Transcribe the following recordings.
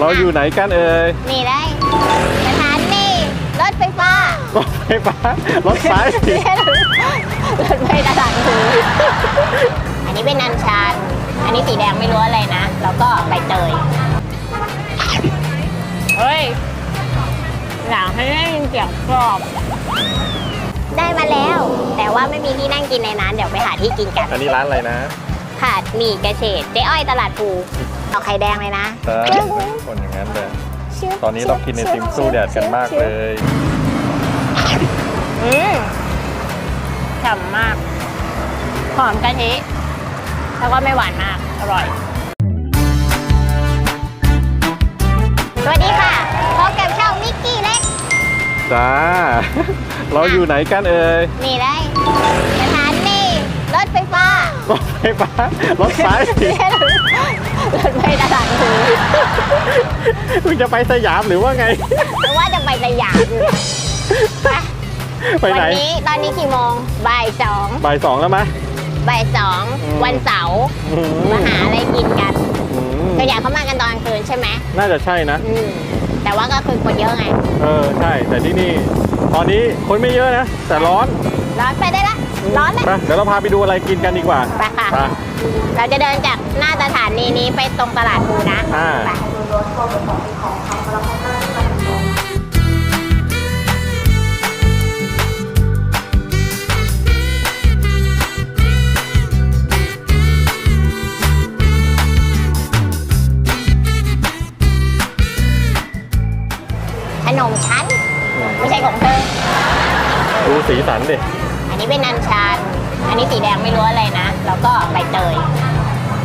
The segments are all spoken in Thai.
เราอยู่ไหนกันเอ่ยนี่ได้สถานีรถไฟฟ้ารถไฟฟ้ารถไฟรถไฟตลาดภูอันนี้เป็นอันชันอันนี้สีแดงไม่รู้อะไรนะ แล้วก็ใบเตยเฮ้ยอยากให้ได้ยินเสียงกรอบ ได้มาแล้ว แต่ว่าไม่มีที่นั่งกินในนั้น เดี๋ยวไปหาที่กินกัน อันนี้ร้านอะไรนะผัดหมี่กระเฉดเจ๊อ้อยตลาดภู เอาไข่แดงเลยนะ ใช่คนอย่างนั้นเลยตอนนี้เรากินในติมสู้แดดกันมากเลยอืมฉ่ำมาก หอมกะทิ แล้วก็ไม่หวานมาก อร่อย สวัสดีค่ะ พบกับช่องมิกกี้เล็ก จ้า เราอยู่ไหนกันเอ่ย นี่ได้สถานีรถไฟฟ้ารถไฟฟ้ารถไฟ รถไฟตลาดภูคุณจะไปสยามหรือว่าไงเพราะว่าจะไปสยามอยู่นะไปไหนวันี้ตอนนี้กี่โมงบ่ายสองบ่ายสองแล้วไหมบ่ายสองอืม วันเสาร์อืมมาหาอะไรกินกันอืมตัวอย่างเขามากันตอนกลางคืนใช่ไหมน่าจะใช่นะ อืมแต่ว่าก็คือคนเยอะไงเออใช่ แต่ที่นี่ ตอนนี้คนไม่เยอะนะ แต่ร้อนร้อนไปได้ละร้อนเลยไปเดี๋ยวเราพาไปดูอะไรกินกันดีกว่า ไปค่ะ ไป เราจะเดินจากหน้าสถานีนี้ไปตรงตลาดภูนะอ่า ไป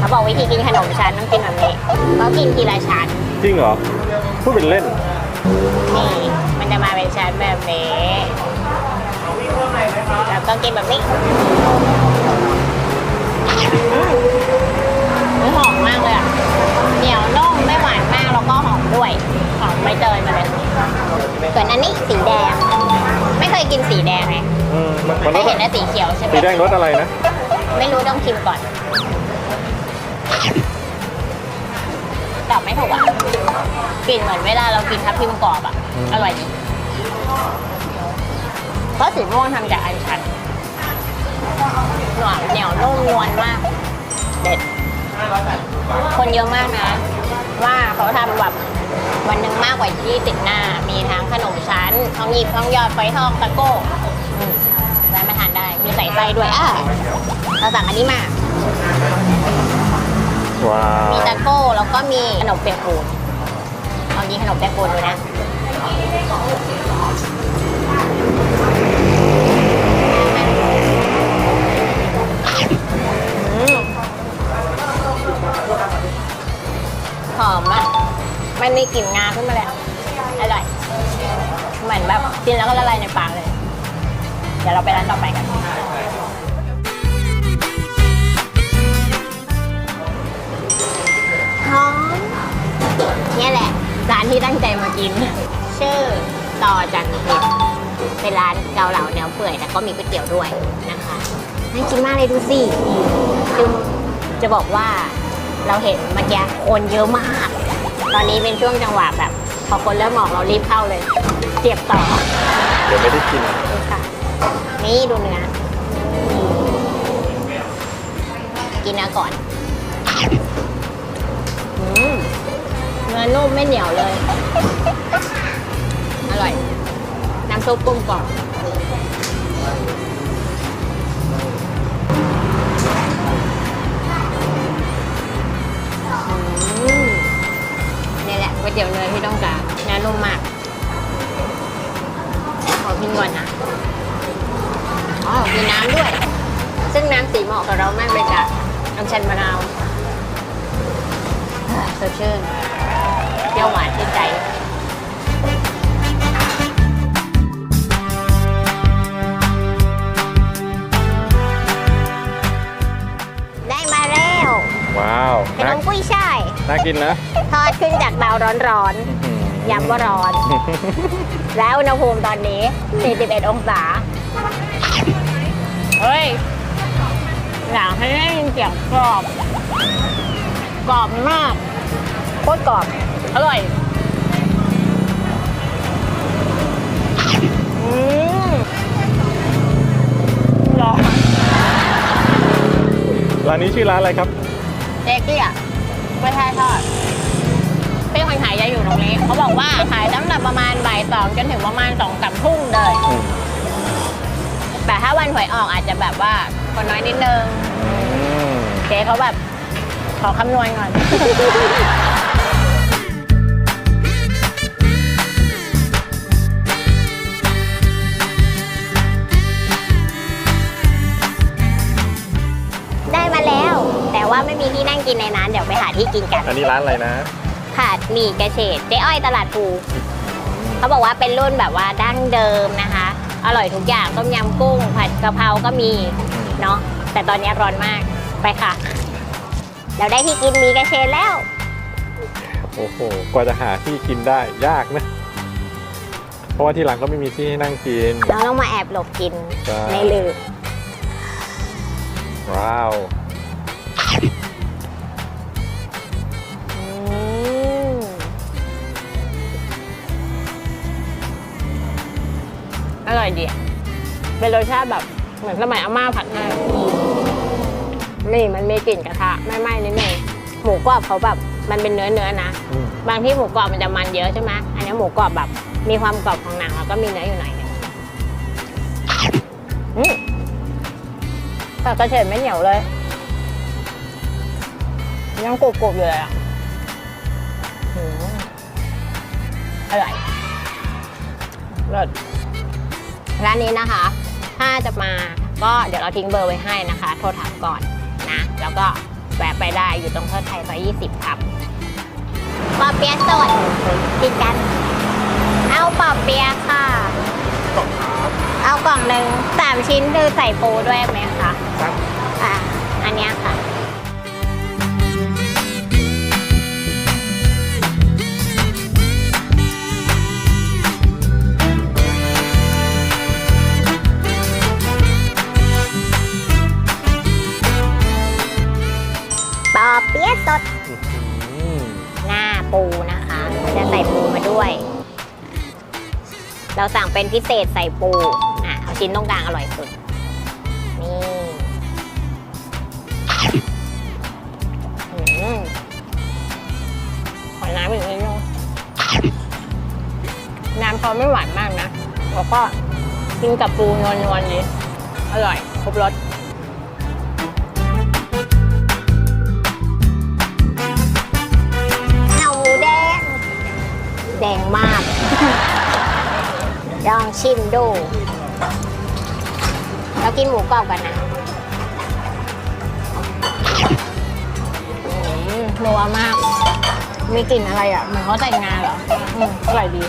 เขาบอกวิธีกินขนมชั้นต้องกินแบบนี้เขากินทีละชั้นจริงเหรอ พูดเป็นเล่น นี่ มันจะมาเป็นชั้นแบบนี้แล้วก็กินแบบนี้อืมหอมมากเลยอะเหนียวนุ่มไม่หวานมากแล้วก็หอมด้วยหอมใบเตยมาเลยส่วนอันนี้สีแดง ไม่เคยกินสีแดงไงอืมมันมันเครยสเห็นแต่สีเขียวใช่ไหมสีแดงรสอะไรนะ ไม่รู้ต้องชิมก่อน ตอบไม่ถูกอะกลิ่นเหมือนเวลาเรากินทับทิมกรอบอะอืมอร่อยดีเพราะสีม่วงทำจากอัญชันหวานเหนียวนุ่มนวลมาก เด็ด คนเยอะมากนะ ว่าเขาทำแบบวันหนึ่งมากกว่าที่ติดหน้า มีทั้งขนมชั้นทองหยิบทองหยอดไฟทองตะโก้อืมแวะมาทานได้ มีใส่ไส้ด้วยอะเราสั่งอันนี้มา ว้าว มีตะโก้แล้วก็มีขนมเปียกปูนลองกินขนมเปียกปูนดูนะอืมหอมอะมันมีกลิ่นงาขึ้นมาเลยอะอร่อย เหมือนแบบกินแล้วก็ละลายในปากเลย เดี๋ยวเราไปร้านต่อไปกัน ตั้งใจมากินชื่อต่อจันเพชรเป็นร้านเกาเหลาเนื้อเปื่อยแล้วก็มีก๋วยเตี๋ยวด้วยนะคะน่ากินมากเลยดูสิคือจะบอกว่าเราเห็นเมื่อกี้คนเยอะมาก ตอนนี้เป็นช่วงจังหวะแบบ พอคนเริ่มออกเรารีบเข้าเลย เจ็บต่อเดี๋ยวไม่ได้กินดูค่ะ นี่ดูเนื้อกินเนื้อก่อน อืม เนื้อนุ่มไม่เหนียวเลย อร่อย น้ำซุปกลมกล่อมนี่แหละก๋วยเตี๋ยวเนื้อที่ต้องการเนื้อนุ่มมาก ขอกินก่อนนะ อ๋อ มีน้ำด้วย ซึ่งน้ำสีเหมาะกับเรามากเลยจ้ะน้ำชันมะนาวอ่าสดชื่น เปรี้ยวหวานชื่นใจได้มาแล้วว้าวขนมกุ้ยช่ายน่ากินนะทอดขึ้นจากเตาร้อนๆย้ำว่าร้อน แล้วอุณหภูมิตอนนี้ 41 องศา เฮ้ยอยากให้ได้ยินเสียงกรอบ กรอบมาก โคตรกรอบ อร่อย อืมร้อนร้านนี้ชื่อร้านอะไรครับ เจ๊เกี้ยไม่ใช่ทอดเป็นคนขายจะอยู่ตรงนี้ เขาบอกว่าขายตั้งแต่ประมาณบ่ายสองจนถึงประมาณสองสามทุ่มเลย อืม แต่ถ้าวันหวยออกอาจจะแบบว่าคนน้อยนิดนึง อืม เจ๊เขาแบบ ขอคำนวณก่อน ว่าไม่มีที่นั่งกินในนั้นเดี๋ยวไปหาที่กินกันอันนี้ร้านอะไรนะค่ะหมี่กระเฉดเจ๊อ้อยตลาดภูเขาบอกว่าเป็นรุ่นแบบว่าดั้งเดิมนะคะ อร่อยทุกอย่างต้มยำกุ้ง ผัดกะเพราก็มีเนาะแต่ตอนนี้ร้อนมากไปค่ะเราได้ที่กินหมี่กระเฉดแล้วโอ้โหกว่าจะหาที่กินได้ยากนะเพราะว่าที่หลังก็ไม่มีที่ให้นั่งกินเราต้องมาแอบหลบกินใช่ในลืบว้าว ร่อยดีอะเป็นรสชาติแบบเหมือนสมัยอาม่าผัดให้นี่มันมีกลิ่นกระทะไม่ไหม้นิดนึงหมูกรอบเขาแบบมันเป็นเนื้อเนื้อๆนะ อืม บางที่หมูกรอบมันจะมันเยอะใช่ไหมอันนี้หมูกรอบแบบมีความกรอบของหนังแล้วก็มีเนื้ออยู่หน่อยหนึงอืมแต่กระเฉดไม่เหนียวเลย ยังกรุบๆอยู่เลยอะอืมอร่อยเลิศ ร้านนี้นะคะ ถ้าจะมาก็เดี๋ยวเราทิ้งเบอร์ไว้ให้นะคะ โทรถามก่อนนะ แล้วก็แวะไปได้อยู่ตรงเทิดไทยซอย20 ครับปอเปียะสดกินกัน เอาปอเปียะค่ะเอากล่องหนึ่งสามชิ้นคือใส่ปูด้วยไหมคะครับ อ่าอันเนี้ยค่ะ ปูนะคะจะใส่ปูมาด้วย เราสั่งเป็นพิเศษใส่ปูอะเอาชิ้นตรงกลางอร่อยสุด นี่อืมขอน้ำอีกนิดนึงน้ำเขาไม่หวานมากนะ แล้วก็กินกับปูนวลๆดีอร่อย ครบรส ชิมดูแล้วกินหมูกรอบกันนะอืมนัวมาก มีกลิ่นอะไรอะ เหมือนเขาแต่งงานเหรอ อืมอร่อยดี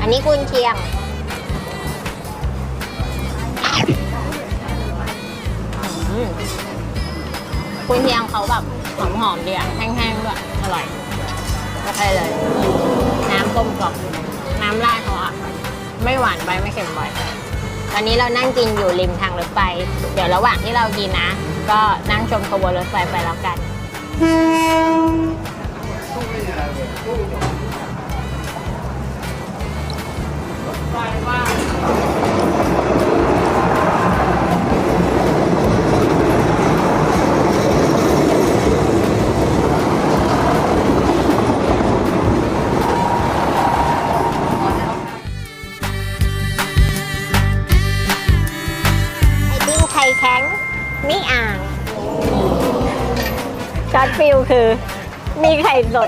อันนี้กุนเชียงอืมคุณเชียงเขาแบบหอมหอมๆดีอะแห้งๆด้วย อร่อย โอเคเลยน้ำ กลมกล่อมน้ำราดเขาอะไม่หวานไปไม่เค็มไปตอนนี้เรานั่งกินอยู่ริมทางรถไฟ เดี๋ยวระหว่างที่เรากินนะ ก็นั่งชมขบวนรถไฟไปแล้วกันไอ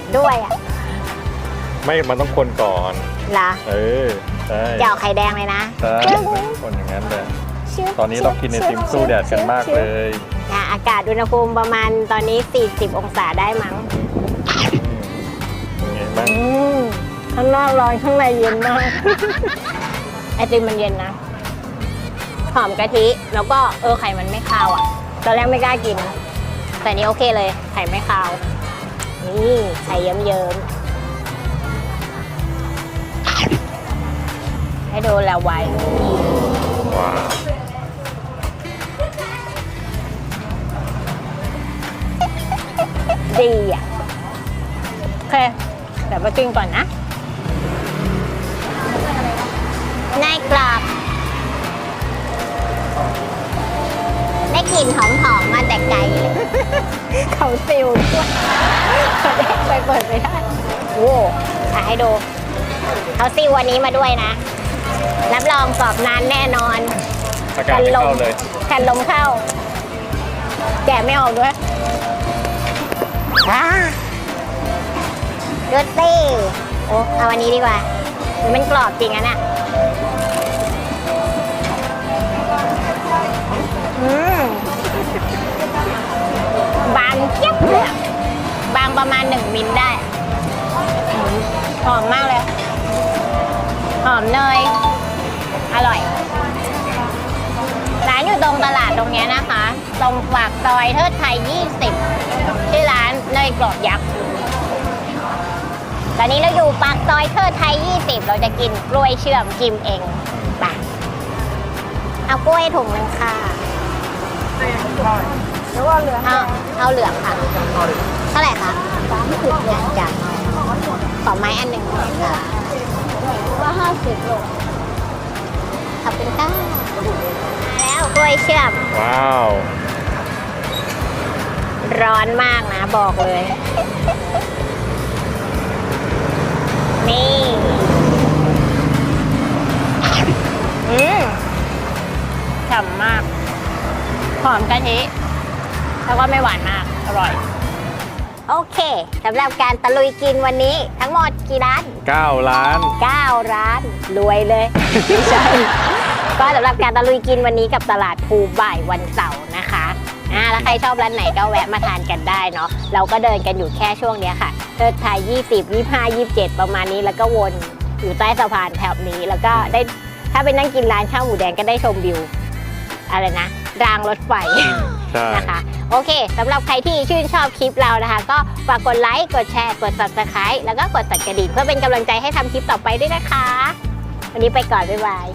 ดด้วยอะไม่มันต้องคนก่อน เหรอเออใช่จะเอาไข่แดงเลยนะใช่คนอย่างนั้นเลยตอนนี้เรากินในติมสู้แดดกันมากเลยอะอากาศอุณหภูมิประมาณตอนนี้ 40 องศาได้มั้งอืมเป็นไงบ้างอืมข้างนอกร้อนข้างในเย็นมากไอติมมันเย็นนะหอมกะทิแล้วก็เออไข่มันไม่คาวอะ ตอนแรกไม่กล้ากิน แต่นี้โอเคเลย ไข่ไม่คาว นี่ไข่เยิ้มๆให้ดูแล้วไว้ว้าวดีอะเคเดี๋ยวไปกินก่อนนะนายกรอบได้กลิ่นหอมๆมาแต่ไกลเลย เขาซิลด้วยไปเปิดไม่ได้โอ้ถ่ายให้ดูเขาซิลวันนี้มาด้วยนะ รับรองกรอบนานแน่นอนอากาศไม่เข้าเลยแผ่นลมเข้า แกะไม่ออกด้วยอ่าดูสิโอ้เอาอันนี้ดีกว่า มันกรอบจริงอะน่ะอืม บางเจี๊ยบเลยอะบางประมาณหนึ่งมิลได้อืมหอมมากเลย หอมเนย อร่อย ร้านอยู่ตรงตลาดตรงเนี้ยนะคะ ตรงปากซอยเทิดไทย 20 ชื่อร้านเนยกรอบยักษ์ตอนนี้เราอยู่ปากซอยเทิดไทย 20 เราจะกินกล้วยเชื่อมกิมเองไปเอากล้วยถุงหนึงค่ะห รือว่าเหลือเอาเอาเหลืองค่ะเท่าไหร่คะสามสิบเนี่ยจ้ะขอไม้อันหนึ่งค่ะว่าห้าสิบโลขอบคุณค่ะมาแล้วกล้วยเชื่อม ว้าว ร้อนมากนะบอกเลย นี่อืมฉ่ำมากหอมกะทิ แล้วก็ไม่หวานมาก อร่อย โอเคสำหรับการตะลุยกินวันนี้ ทั้งหมดกี่ร้าน 9 ล้าน 9 ร้าน รวยเลย ไม่ใช่ ก็สำหรับการตะลุยกินวันนี้กับตลาดภูบ่ายวันเสาร์นะคะอ่าแล้วใครชอบร้านไหนก็แวะมาทานกันได้เนาะเราก็เดินกันอยู่แค่ช่วงเนี้ยค่ะเทิดไทย20 25 27 ประมาณนี้แล้วก็วนอยู่ใต้สะพานแถบนี้แล้วก็ได้ถ้าไปนั่งกินร้านข้าวหมูแดงก็ได้ชมวิว อะไรนะ รางรถไฟ ใช่นะคะโอเคสำหรับใครที่ชื่นชอบคลิปเรานะคะ ก็ฝากกดไลค์ กดแชร์ กด subscribe แล้วก็กดสั่นกระดิ่งเพื่อเป็นกำลังใจให้ทำคลิปต่อไปด้วยนะคะ วันนี้ไปก่อน บ๊ายบาย